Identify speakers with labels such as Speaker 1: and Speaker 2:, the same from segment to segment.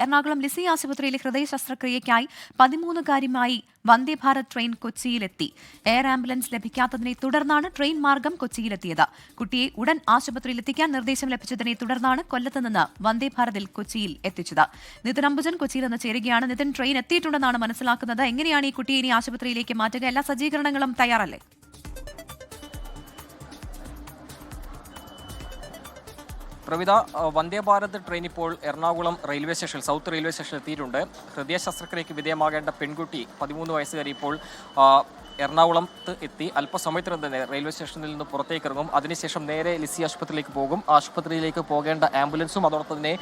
Speaker 1: എറണാകുളം ലിസി ആശുപത്രിയിലെ ഹൃദയ ശസ്ത്രക്രിയയ്ക്കായി പതിമൂന്നുകാരിയുമായി വന്ദേ ട്രെയിൻ കൊച്ചിയിലെത്തി. എയർ ആംബുലൻസ് ലഭിക്കാത്തതിനെ തുടർന്നാണ് ട്രെയിൻ മാർഗം കൊച്ചിയിലെത്തിയത്. കുട്ടിയെ ഉടൻ ആശുപത്രിയിലെത്തിക്കാൻ നിർദ്ദേശം ലഭിച്ചതിനെ തുടർന്നാണ് കൊല്ലത്ത് നിന്ന് വന്ദേ ഭാരതിൽ കൊച്ചിയിൽ എത്തിച്ചത്. നിതിൻ അംബുജൻ കൊച്ചിയിൽ നിന്ന് ചേരുകയാണ്. നിതിൻ ട്രെയിൻ എത്തിയിട്ടുണ്ടെന്നാണ് മനസ്സിലാക്കുന്നത്. എങ്ങനെയാണ് ഈ കുട്ടിയെ ഇനി ആശുപത്രിയിലേക്ക് മാറ്റുക? എല്ലാ സജ്ജീകരണങ്ങളും തയ്യാറല്ലേ?
Speaker 2: പ്രവിത വന്ദേ ഭാരത് ട്രെയിൻ ഇപ്പോൾ Ernakulam railway station south railway സ്റ്റേഷനിൽ എത്തിയിട്ടുണ്ട്. ഹൃദയ ശസ്ത്രക്രിയയ്ക്ക് വിധേയമാകേണ്ട പെൺകുട്ടി പതിമൂന്ന് വയസ്സുകാരി ഇപ്പോൾ എറണാകുളത്ത് എത്തി. അല്പസമയത്തിന് തന്നെ റെയിൽവേ സ്റ്റേഷനിൽ നിന്ന് പുറത്തേക്ക് ഇറങ്ങും അതിനുശേഷം നേരെ ലിസി ആശുപത്രിയിലേക്ക് പോകും. ആശുപത്രിയിലേക്ക് പോകേണ്ട ആംബുലൻസും അതോടൊപ്പം തന്നെ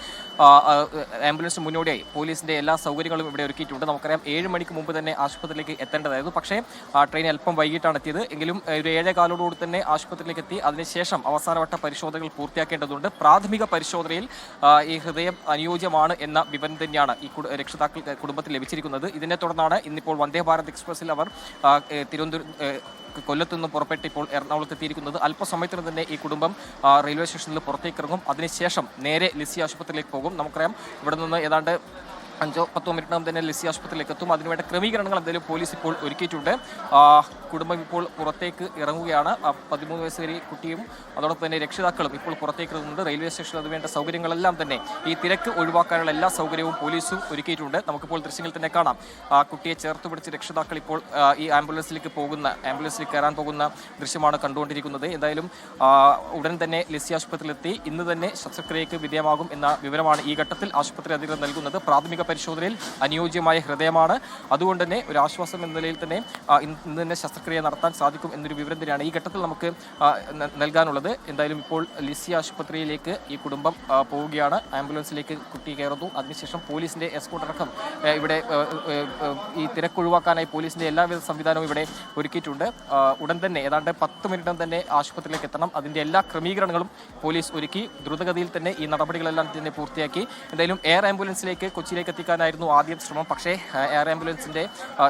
Speaker 2: ആംബുലൻസ് മുന്നോടിയായി. പോലീസിന്റെ എല്ലാ സൗകര്യങ്ങളും ഇവിടെ ഒരുക്കിയിട്ടുണ്ട്. നമുക്കറിയാം ഏഴ് മണിക്ക് മുമ്പ് തന്നെ ആശുപത്രിയിലേക്ക് എത്തേണ്ടതായിരുന്നു. പക്ഷേ ആ ട്രെയിൻ അല്പം വൈകിട്ടാണ് എത്തിയത്. എങ്കിലും ഒരു ഏഴേകാലോടുകൂടി തന്നെ ആശുപത്രിയിലേക്ക് എത്തി. അതിനുശേഷം അവസാനവട്ട പരിശോധനകൾ പൂർത്തിയാക്കേണ്ടതുണ്ട്. പ്രാഥമിക പരിശോധനയിൽ ഈ ഹൃദയം അനുയോജ്യമാണ് എന്ന വിവരം തന്നെയാണ് ഈ രക്ഷിതാക്കൾ കുടുംബത്തിൽ ലഭിച്ചിരിക്കുന്നത്. ഇതിനെ തുടർന്നാണ് ഇന്നിപ്പോൾ വന്ദേ ഭാരത് എക്സ്പ്രസിൽ അവർ തിരുവനന്തപുരം കൊല്ലത്തുനിന്ന് കൊല്ലത്തു നിന്ന് പുറപ്പെട്ട് ഇപ്പോൾ എറണാകുളത്ത് എത്തിയിരിക്കുന്നത്. അല്പസമയത്തിന് തന്നെ ഈ കുടുംബം റെയിൽവേ സ്റ്റേഷനിൽ പുറത്തേക്ക് ഇറങ്ങും അതിനുശേഷം നേരെ ലിസി ആശുപത്രിയിലേക്ക് പോകും. നമുക്കറിയാം ഇവിടെ നിന്ന് ഏതാണ്ട് അഞ്ചോ പത്തോ മിനിറ്റിനകം തന്നെ ലിസി ആശുപത്രിയിലേക്ക് എത്തും. അതിനുവേണ്ട ക്രമീകരണങ്ങൾ എന്തായാലും പോലീസ് ഇപ്പോൾ ഒരുക്കിയിട്ടുണ്ട്. കുടുംബം ഇപ്പോൾ പുറത്തേക്ക് ഇറങ്ങുകയാണ്. പതിമൂന്ന് വയസ്സുകാരി കുട്ടിയും അതോടൊപ്പം തന്നെ രക്ഷിതാക്കളും ഇപ്പോൾ പുറത്തേക്ക് ഇറങ്ങുന്നുണ്ട്. റെയിൽവേ സ്റ്റേഷനിൽ അതിനുവേണ്ട സൗകര്യങ്ങളെല്ലാം തന്നെ ഈ തിരക്ക് ഒഴിവാക്കാനുള്ള എല്ലാ സൗകര്യവും പോലീസും ഒരുക്കിയിട്ടുണ്ട്. നമുക്കിപ്പോൾ ദൃശ്യങ്ങൾ തന്നെ കാണാം. ആ കുട്ടിയെ ചേർത്ത് പിടിച്ച് രക്ഷിതാക്കൾ ഇപ്പോൾ ഈ ആംബുലൻസിലേക്ക് പോകുന്ന ആംബുലൻസിൽ കയറാൻ പോകുന്ന ദൃശ്യമാണ് കണ്ടുകൊണ്ടിരിക്കുന്നത്. എന്തായാലും ഉടൻ തന്നെ ലിസി ആശുപത്രിയിലെത്തി. ഇന്ന് തന്നെ ശസ്ത്രക്രിയയ്ക്ക് വിധേയമാകും എന്ന വിവരമാണ് ഈ ഘട്ടത്തിൽ ആശുപത്രി അധികൃതർ നൽകുന്നത്. പ്രാഥമിക പരിശോധനയിൽ അനുയോജ്യമായ ഹൃദയമാണ്. അതുകൊണ്ട് തന്നെ ഒരു ആശ്വാസം എന്ന നിലയിൽ തന്നെ ഇന്ന് തന്നെ ശസ്ത്രക്രിയ നടത്താൻ സാധിക്കും എന്നൊരു വിവരം തന്നെയാണ് ഈ ഘട്ടത്തിൽ നമുക്ക് നൽകാനുള്ളത്. എന്തായാലും ഇപ്പോൾ ലിസി ആശുപത്രിയിലേക്ക് ഈ കുടുംബം പോവുകയാണ്. ആംബുലൻസിലേക്ക് കുട്ടി കയറുന്നു. അതിനുശേഷം പോലീസിന്റെ എസ്കോട്ട് അടക്കം ഇവിടെ ഈ തിരക്ക് ഒഴിവാക്കാനായി പോലീസിന്റെ എല്ലാവിധ സംവിധാനവും ഇവിടെ ഒരുക്കിയിട്ടുണ്ട്. ഉടൻ തന്നെ ഏതാണ്ട് പത്ത് മിനിറ്റും തന്നെ ആശുപത്രിയിലേക്ക് എത്തണം. അതിന്റെ എല്ലാ ക്രമീകരണങ്ങളും പോലീസ് ഒരുക്കി. ദ്രുതഗതിയിൽ തന്നെ ഈ നടപടികളെല്ലാം തന്നെ പൂർത്തിയാക്കി. എന്തായാലും എയർ ആംബുലൻസിലേക്ക് കൊച്ചിയിലേക്ക് എത്തിക്കാനായിരുന്നു ആദ്യം ശ്രമം. പക്ഷേ എയർ ആംബുലൻസിന്റെ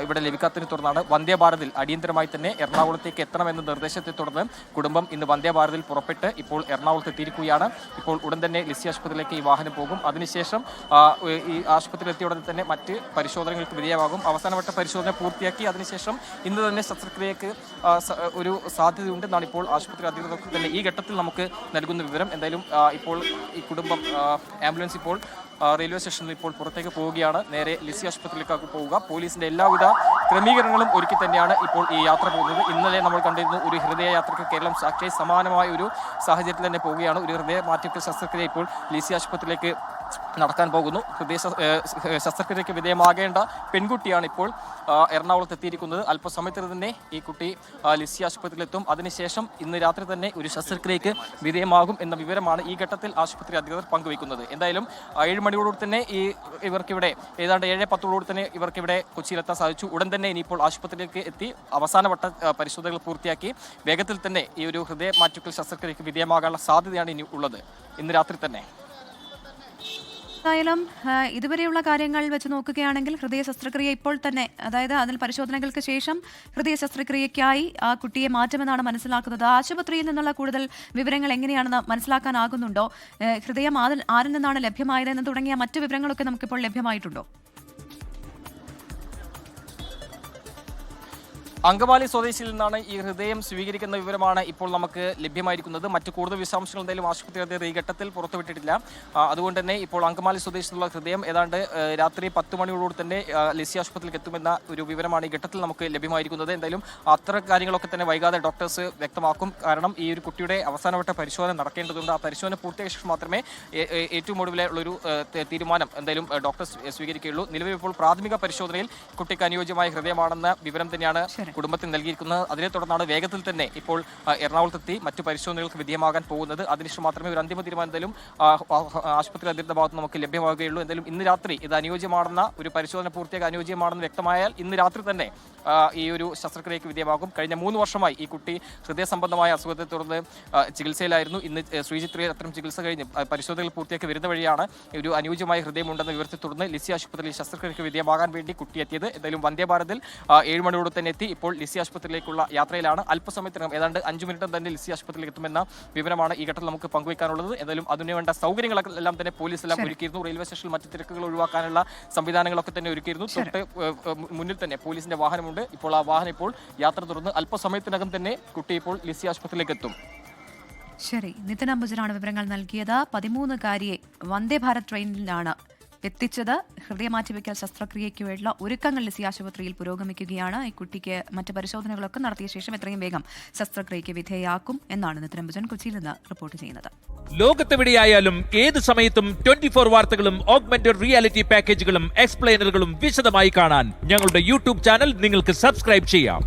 Speaker 2: ഇവിടെ ലഭിക്കാത്തതിനെ തുടർന്നാണ് വന്ദേ ഭാരതിൽ അടിയന്തരമായി തന്നെ എറണാകുളത്തേക്ക് എത്തണമെന്ന നിർദ്ദേശത്തെ തുടർന്ന് കുടുംബം ഇന്ന് വന്ദേ ഭാരതിൽ പുറപ്പെട്ട് ഇപ്പോൾ എറണാകുളത്ത് എത്തിയിരിക്കുകയാണ്. ഇപ്പോൾ ഉടൻ തന്നെ ലിസി ആശുപത്രിയിലേക്ക് ഈ വാഹനം പോകും. അതിനുശേഷം ഈ ആശുപത്രിയിൽ എത്തിയ ഉടനെ തന്നെ മറ്റ് പരിശോധനകൾക്ക് വിധേയമാകും. അവസാനവട്ട പരിശോധന പൂർത്തിയാക്കി അതിനുശേഷം ഇന്ന് തന്നെ ശസ്ത്രക്രിയക്ക് ഒരു സാധ്യതയുണ്ടെന്നാണ് ഇപ്പോൾ ആശുപത്രി അധികൃതർക്ക് തന്നെ ഈ ഘട്ടത്തിൽ നമുക്ക് നൽകുന്ന വിവരം. എന്തായാലും ഇപ്പോൾ ഈ കുടുംബം ആംബുലൻസ് ഇപ്പോൾ റെയിൽവേ സ്റ്റേഷനിൽ ഇപ്പോൾ പുറത്തേക്ക് പോവുകയാണ്. നേരെ ലിസി ആശുപത്രിയിലേക്ക് പോവുക. പോലീസിന്റെ എല്ലാവിധ ക്രമീകരണങ്ങളും ഒരുക്കി തന്നെയാണ് ഇപ്പോൾ ഈ യാത്ര പോകുന്നത്. ഇന്നലെ നമ്മൾ കണ്ടിരുന്നു ഒരു ഹൃദയ യാത്രയ്ക്ക് കേരളം സാക്ഷി സമാനമായ ഒരു സാഹചര്യത്തിൽ തന്നെ പോവുകയാണ്. ഒരു ഹൃദയ മാറ്റിവെക്കൽ ശസ്ത്രക്രിയ ഇപ്പോൾ ലിസി ആശുപത്രിയിലേക്ക് നടക്കാൻ പോകുന്നു. ഹൃദയ ശസ്- ശസ്ത്രക്രിയയ്ക്ക് വിധേയമാകേണ്ട പെൺകുട്ടിയാണ് ഇപ്പോൾ എറണാകുളത്ത് എത്തിയിരിക്കുന്നത്. അല്പസമയത്തിന് തന്നെ ഈ കുട്ടി ലിസി ആശുപത്രിയിലെത്തും. അതിനുശേഷം ഇന്ന് രാത്രി തന്നെ ഒരു ശസ്ത്രക്രിയയ്ക്ക് വിധേയമാകും എന്ന വിവരമാണ് ഈ ഘട്ടത്തിൽ ആശുപത്രി അധികൃതർ പങ്കുവയ്ക്കുന്നത്. എന്തായാലും ഏഴ് മണിയോടുകൂടി തന്നെ ഈ ഇവർക്കിവിടെ ഏതാണ്ട് ഏഴ് പത്തോടുകൂടി തന്നെ ഇവർക്കിവിടെ കൊച്ചിയിലെത്താൻ സാധിച്ചു. ഉടൻ തന്നെ ഇനിയിപ്പോൾ ആശുപത്രിയിലേക്ക് എത്തി അവസാനവട്ട പരിശോധനകൾ പൂർത്തിയാക്കി വേഗത്തിൽ തന്നെ ഈ ഒരു ഹൃദയ മാറ്റുക്കൽ ശസ്ത്രക്രിയയ്ക്ക് വിധേയമാകാനുള്ള സാധ്യതയാണ് ഇനി ഉള്ളത്. ഇന്ന് രാത്രി തന്നെ.
Speaker 1: എന്തായാലും ഇതുവരെയുള്ള കാര്യങ്ങൾ വെച്ച് നോക്കുകയാണെങ്കിൽ ഹൃദയ ശസ്ത്രക്രിയ ഇപ്പോൾ തന്നെ അതായത് അതിൽ പരിശോധനകൾക്ക് ശേഷം ഹൃദയ ശസ്ത്രക്രിയയ്ക്കായി ആ കുട്ടിയെ മാറ്റമെന്നാണ് മനസ്സിലാക്കുന്നത്. ആശുപത്രിയിൽ നിന്നുള്ള കൂടുതൽ വിവരങ്ങൾ എങ്ങനെയാണെന്ന് മനസ്സിലാക്കാനാകുന്നുണ്ടോ? ഹൃദയം ആരിൽ നിന്നാണ് ലഭ്യമായതെന്ന് തുടങ്ങിയ മറ്റു വിവരങ്ങളൊക്കെ നമുക്കിപ്പോൾ ലഭ്യമായിട്ടുണ്ടോ?
Speaker 2: അങ്കമാലി സ്വദേശിയിൽ നിന്നാണ് ഈ ഹൃദയം സ്വീകരിക്കുന്ന വിവരമാണ് ഇപ്പോൾ നമുക്ക് ലഭ്യമായിരിക്കുന്നത്. മറ്റു കൂടുതൽ വിശദാംശങ്ങൾ എന്തായാലും ആശുപത്രി അധികൃതർ ഈ ഘട്ടത്തിൽ പുറത്തുവിട്ടിട്ടില്ല. അതുകൊണ്ട് തന്നെ ഇപ്പോൾ അങ്കമാലി സ്വദേശിയിലുള്ള ഹൃദയം ഏതാണ്ട് രാത്രി പത്ത് മണിയോടുകൂടി തന്നെ ലിസി ആശുപത്രിയിലേക്ക് എത്തുമെന്ന ഒരു വിവരമാണ് ഈ ഘട്ടത്തിൽ നമുക്ക് ലഭ്യമായിരിക്കുന്നത്. എന്തായാലും അത്ര കാര്യങ്ങളൊക്കെ തന്നെ വൈകാതെ ഡോക്ടേഴ്സ് വ്യക്തമാക്കും. കാരണം ഈ ഒരു കുട്ടിയുടെ അവസാനവട്ട പരിശോധന നടക്കേണ്ടതുണ്ട്. ആ പരിശോധന പൂർത്തിയായ ശേഷം മാത്രമേ ഏറ്റവും ഒടുവിലെ ഉള്ളൊരു തീരുമാനം എന്തായാലും ഡോക്ടേഴ്സ് സ്വീകരിക്കുകയുള്ളൂ. നിലവിൽ ഇപ്പോൾ പ്രാഥമിക പരിശോധനയിൽ കുട്ടിക്ക് അനുയോജ്യമായ ഹൃദയമാണെന്ന വിവരം തന്നെയാണ് കുടുംബത്തിന് നൽകിയിരിക്കുന്നത്. അതിനെ തുടർന്നാണ് വേഗത്തിൽ തന്നെ ഇപ്പോൾ എറണാകുളത്തെത്തി മറ്റു പരിശോധനകൾക്ക് വിധേയമാകാൻ പോകുന്നത്. അതിനുശേഷം മാത്രമേ ഒരു അന്തിമ തീരുമാനം എന്തായാലും ആശുപത്രി അധികൃത ഭാഗത്ത് നമുക്ക് ലഭ്യമാവുകയുള്ളൂ. എന്തായാലും ഇന്ന് രാത്രി ഇത് അനുയോജ്യമാണെന്ന ഒരു പരിശോധന പൂർത്തിയാക്കി അനുയോജ്യമാണെന്ന് വ്യക്തമായാൽ ഇന്ന് രാത്രി തന്നെ ഈ ഒരു ശസ്ത്രക്രിയയ്ക്ക് വിധേയമാകും. കഴിഞ്ഞ മൂന്ന് വർഷമായി ഈ കുട്ടി ഹൃദയ സംബന്ധമായ അസുഖത്തെ തുടർന്ന് ചികിത്സയിലായിരുന്നു. ഇന്ന് ശ്രീജിത്രി അത്തരം ചികിത്സ കഴിഞ്ഞ് പരിശോധനകൾ പൂർത്തിയാക്കി വരുന്ന വഴിയാണ് ഒരു അനുയോജ്യമായ ഹൃദയമുണ്ടെന്ന വിവരത്തെ തുടർന്ന് ലിസി ആശുപത്രിയിൽ ശസ്ത്രക്രിയയ്ക്ക് വിധേയമാകാൻ വേണ്ടി കുട്ടി എത്തിയത്. എന്തായാലും വന്ദേ ഭാരതിൽ ഏഴ് മണിയോട് തന്നെ എത്തി. ഇപ്പോൾ ഇപ്പോൾ ലിസി ആശുപത്രിയിലേക്കുള്ള യാത്രയിലാണ്. അല്പസമയത്തിനകം ഏതാണ്ട് അഞ്ചു മിനിറ്റും തന്നെ ലിസി ആശുപത്രിയിൽ എത്തുമെന്ന വിവരമാണ് ഈ ഘട്ടത്തിൽ നമുക്ക് പങ്കുവയ്ക്കാനുള്ളത്. എന്തായാലും അതിനുവേണ്ട സൗകര്യങ്ങളെല്ലാം തന്നെ പോലീസ് എല്ലാം ഒരുക്കിയിരുന്നു. റെയിൽവേ സ്റ്റേഷനിൽ മറ്റ് തിരക്കുകൾ ഒഴിവാക്കാനുള്ള സംവിധാനങ്ങളൊക്കെ തന്നെ ഒരുക്കിയിരുന്നു. തൊട്ട് മുന്നിൽ തന്നെ പോലീസിന്റെ വാഹനമുണ്ട്. ഇപ്പോൾ ആ വാഹനം ഇപ്പോൾ യാത്ര തുടർന്ന് അല്പസമയത്തിനകം തന്നെ കുട്ടി ഇപ്പോൾ ലിസി ആശുപത്രിയിലേക്ക് എത്തും
Speaker 1: ശരി. നിതിൻ അംബുജനാണ് വിവരങ്ങൾ നൽകിയത്. പതിമൂന്നുകാരിയെ വന്ദേ ഭാരത് ട്രെയിനിലാണ് എത്തിച്ചത് ഹൃദയമാറ്റിവെക്കൽ ശസ്ത്രക്രിയയ്ക്ക് വേണ്ടിയുള്ള ഒരുക്കങ്ങൾ ലിസി ആശുപത്രിയിൽ പുരോഗമിക്കുകയാണ്. ഈ കുട്ടിക്ക് മറ്റ് പരിശോധനകളൊക്കെ നടത്തിയ ശേഷം എത്രയും വേഗം ശസ്ത്രക്രിയയ്ക്ക് വിധേയാക്കും എന്നാണ് നിത്രംബുജൻ കൊച്ചിയിൽ നിന്ന് റിപ്പോർട്ട് ചെയ്യുന്നത്.
Speaker 3: ലോകത്തെവിടെയായാലും ഏത് സമയത്തും ട്വന്റി ഫോർ വാർത്തകളും ഓഗ്മെന്റഡ് റിയാലിറ്റി പാക്കേജുകളും എക്സ്പ്ലെയിനറുകളും വിശദമായി കാണാൻ ഞങ്ങളുടെ യൂട്യൂബ് ചാനൽ നിങ്ങൾക്ക് സബ്സ്ക്രൈബ് ചെയ്യാം.